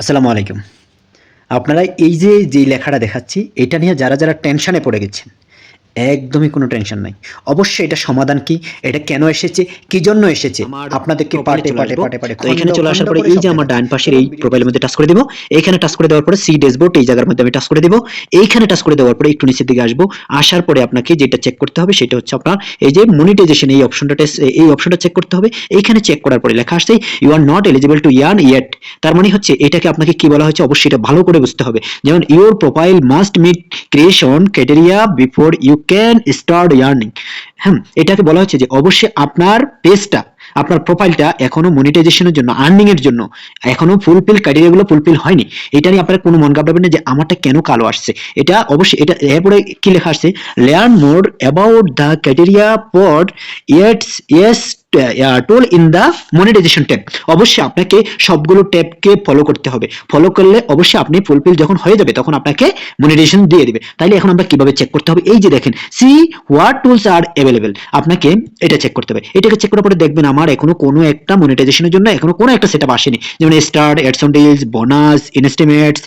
আসসালামু আলাইকুম। আপনারা এই যে যেই লেখাটা দেখাচ্ছি এটা নিয়ে যারা যারা টেনশনে পড়ে গেছেন একদমই কোনো টেনশন নাই। অবশ্যই এটা সমাধান কি এটা কেন এসেছে কি জন্য এসেছে আপনাদেরকে পাটে পাটে পাটে পাটে তো এখানে চলে আসার পরে এই যে আমার ডান পাশের এই প্রোফাইলের মধ্যে টাচ করে দিব এইখানে টাচ করে দেওয়ার পরে সি ড্যাশবোর্ড এই জায়গার মধ্যে আমি টাচ করে দিব। এইখানে টাচ করে দেওয়ার পরে একটু নিচের দিকে আসব। আসার পরে আপনাকে যেটা চেক করতে হবে সেটা হচ্ছে আপনার এই যে মনিটাইজেশন এই অপশনটা এই অপশনটা চেক করতে হবে। এইখানে চেক করার পরে লেখা আসছে you are not eligible to earn yet তার মানে হচ্ছে এটাকে আপনাকে কি বলা হচ্ছে অবশ্যই এটা ভালো করে বুঝতে হবে। যেমন your profile must meet creation criteria before you can start earning হ্যাঁ এটাকে বলা হচ্ছে যে অবশ্যই আপনার পেজটা আপনার প্রোফাইলটা এখনও মনিটাইজেশনের জন্য আর্নিং এর জন্য এখনও ফুলফিল ক্রাইটেরিয়া গুলো ফুলফিল হয়নি। এটা নিয়ে আপনারা কোনো মন ঘাবড়াবেন না যে আমারটা কেন কালো আসছে। এটা অবশ্যই, এটা এরপরে কি লেখা আসছে learn more about the criteria for yets yes toll in the monetization tab অবশ্যই আপনাকে সবগুলো ট্যাবকে ফলো করতে হবে। ফলো করলে অবশ্যই আপনি ফুলফিল যখন হয়ে যাবে, তখন আপনাকে মনিটাইজেশন দিয়ে দিবে। তাইলে এখন আমরা কীভাবে চেক করতে হবে? এই যে দেখেন see what tools are available আপনাকে এটা চেক করতে হবে। এটাকে চেক করার পরে দেখবেন আমার এখনও কোনো একটা মনিটাইজেশনের জন্য এখনও কোনো একটা সেটআপ আসেনি। যেমন ads on deals bonus estimates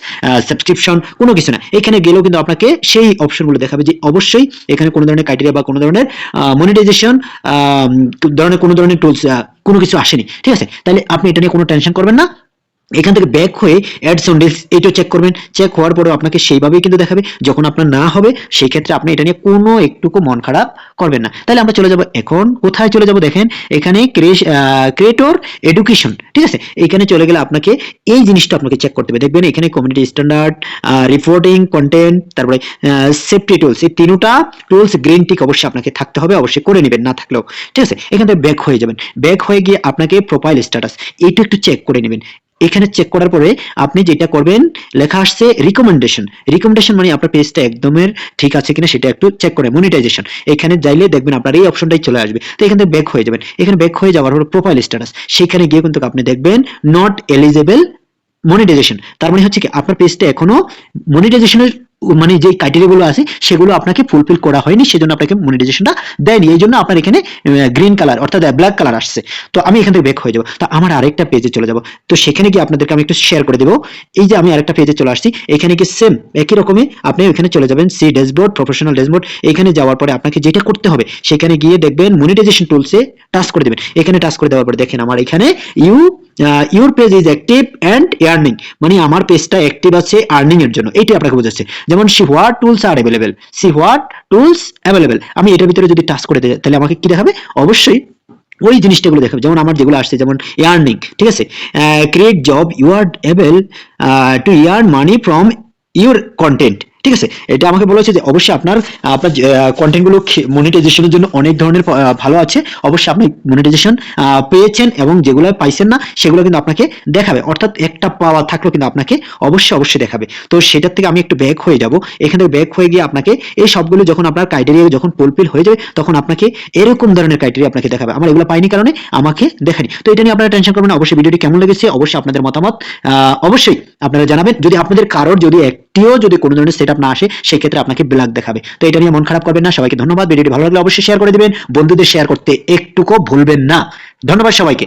subscription কোনো কিছু না। এখানে গেলেও কিন্তু আপনাকে সেই অপশনগুলো দেখাবে যে অবশ্যই এখানে কোনো ধরনের ক্রাইটেরিয়া বা কোনো ধরনের মনিটাইজেশন ধরনের কোনো ধরনের টুলস কোনো কিছু আসেনি। ঠিক আছে? তাহলে আপনি এটা নিয়ে কোনো টেনশন করবেন না। এখান থেকে ব্যাক হয়ে অ্যাডস অন ডিলস এইটাও চেক করবেন। চেক হওয়ার পরেও আপনাকে সেইভাবেই কিন্তু দেখাবে। যখন আপনার না হবে সেই ক্ষেত্রে আপনি এটা নিয়ে কোনো একটুকু মন খারাপ করবেন না। তাহলে আমরা চলে যাব এখন। কোথায় চলে যাব দেখেন? এখানে ক্রিয়েটর এডুকেশন ঠিক আছে? এখানে চলে গেলে আপনাকে এই জিনিসটা আপনাকে চেক করতে হবে। দেখবেন এখানে কমিউনিটি স্ট্যান্ডার্ড রিপোর্টিং কন্টেন্ট তারপরে সেফটি টুলস এই তিনটা টুলস গ্রিন টিক অবশ্যই আপনাকে থাকতে হবে, অবশ্যই করে নেবেন, না থাকলেও। ঠিক আছে? এখান থেকে ব্যাক হয়ে যাবেন। ব্যাক হয়ে গিয়ে আপনাকে প্রোফাইল স্ট্যাটাস এইটা একটু চেক করে নেবেন। এখানে চেক করার পরে আপনি যেটা করবেন, লেখা আসছে রিকমেন্ডেশন রিকমেন্ডেশন মানে আপনার পেজটা একদমের ঠিক আছে কিনা সেটা একটু চেক করে মনিটাইজেশন এখানে যাইলে দেখবেন আপনার এই অপশনটাই চলে আসবে। তো এখানে ব্যাক হয়ে যাবেন। এখানে ব্যাক হয়ে যাওয়ার পর প্রোফাইল স্ট্যাটাস সেখানে গিয়ে কিন্তু আপনি দেখবেন নট এলিজেবল মনিটাইজেশন তার মানে হচ্ছে কি আপনার পেজটা এখনও মনিটাইজেশনের মানে যে ক্রাইটেরিয়া গুলো আছে, সেগুলো আপনাকে ফুলফিল করা হয়নি, সেজন্য আপনাকে মনিটাইজেশনটা দেয়নি। এই জন্য আপনার এখানে গ্রিন কালার অর্থাৎ ব্ল্যাক কালার আসছে। তো আমি এখান থেকে ব্যাক হয়ে যাব। তো আমার আরেকটা পেজে চলে যাব। তো সেখানে গিয়ে আপনাদেরকে আমি একটু শেয়ার করে দেবো। এই যে আমি আরেকটা পেজে চলে আসছি, এখানে কি সেম একই রকমই আপনি এখানে চলে যাবেন সি ড্যাশবোর্ড প্রফেশনাল ড্যাশবোর্ড এখানে যাওয়ার পরে আপনাকে যেটা করতে হবে, সেখানে গিয়ে দেখবেন মনিটাইজেশন টুলসে টাচ করে দেবেন। এখানে টাচ করে দেওয়ার পরে দেখেন আমার এখানে you your page is active and earning মানে আমার পেজটা অ্যাক্টিভ আছে আর্নিং এর জন্য। এটি আপনাকে বোঝাচ্ছে। যেমন see what tools are available see what tools available আমি এটার ভিতরে যদি টাস্ক করে দিই, তাহলে আমাকে কি দেখাবে? অবশ্যই ওই জিনিসটাগুলো দেখাবে। যেমন আমার যেগুলো আসছে, যেমন ইয়ার্নিং ঠিক আছে? Create job you are able to earn money from your content ঠিক আছে? এটা আমাকে বলেছে যে অবশ্যই আপনার আপনার কন্টেন্টগুলো মনিটাইজেশনের জন্য অনেক ধরনের ভালো আছে। অবশ্যই আপনি মনিটাইজেশন পেয়েছেন এবং যেগুলো পাইছেন না, সেগুলো কিন্তু আপনাকে দেখাবে। অর্থাৎ একটা পাওয়া থাকলেও কিন্তু আপনাকে অবশ্যই অবশ্যই দেখাবে। তো সেটার থেকে আমি একটু ব্যাক হয়ে যাব। এখান থেকে ব্যাক হয়ে গিয়ে আপনাকে এই সবগুলো যখন আপনার ক্রাইটেরিয়া যখন ফুলফিল হয়ে যাবে, তখন আপনাকে এরকম ধরনের ক্রাইটেরিয়া আপনাকে দেখাবে। আমার এগুলো পাইনি কারণে আমাকে দেখানি তো এটা নিয়ে আপনারা টেনশন করবেন অবশ্যই ভিডিওটি কেমন লেগেছে, অবশ্যই আপনাদের মতামত অবশ্যই আপনারা জানাবেন। যদি আপনাদের কারোর যদি একটিও যদি কোনো ধরনের সেট না আসে, সেক্ষেত্রে আপনাকে ব্ল্যাক দেখাবে। তো এটা নিয়ে মন খারাপ করবেন না। সবাইকে ধন্যবাদ। ভিডিওটি ভালো লাগলে অবশ্যই শেয়ার করে দেবেন। বন্ধুদের শেয়ার করতে একটুকু ভুলবেন না। ধন্যবাদ সবাইকে।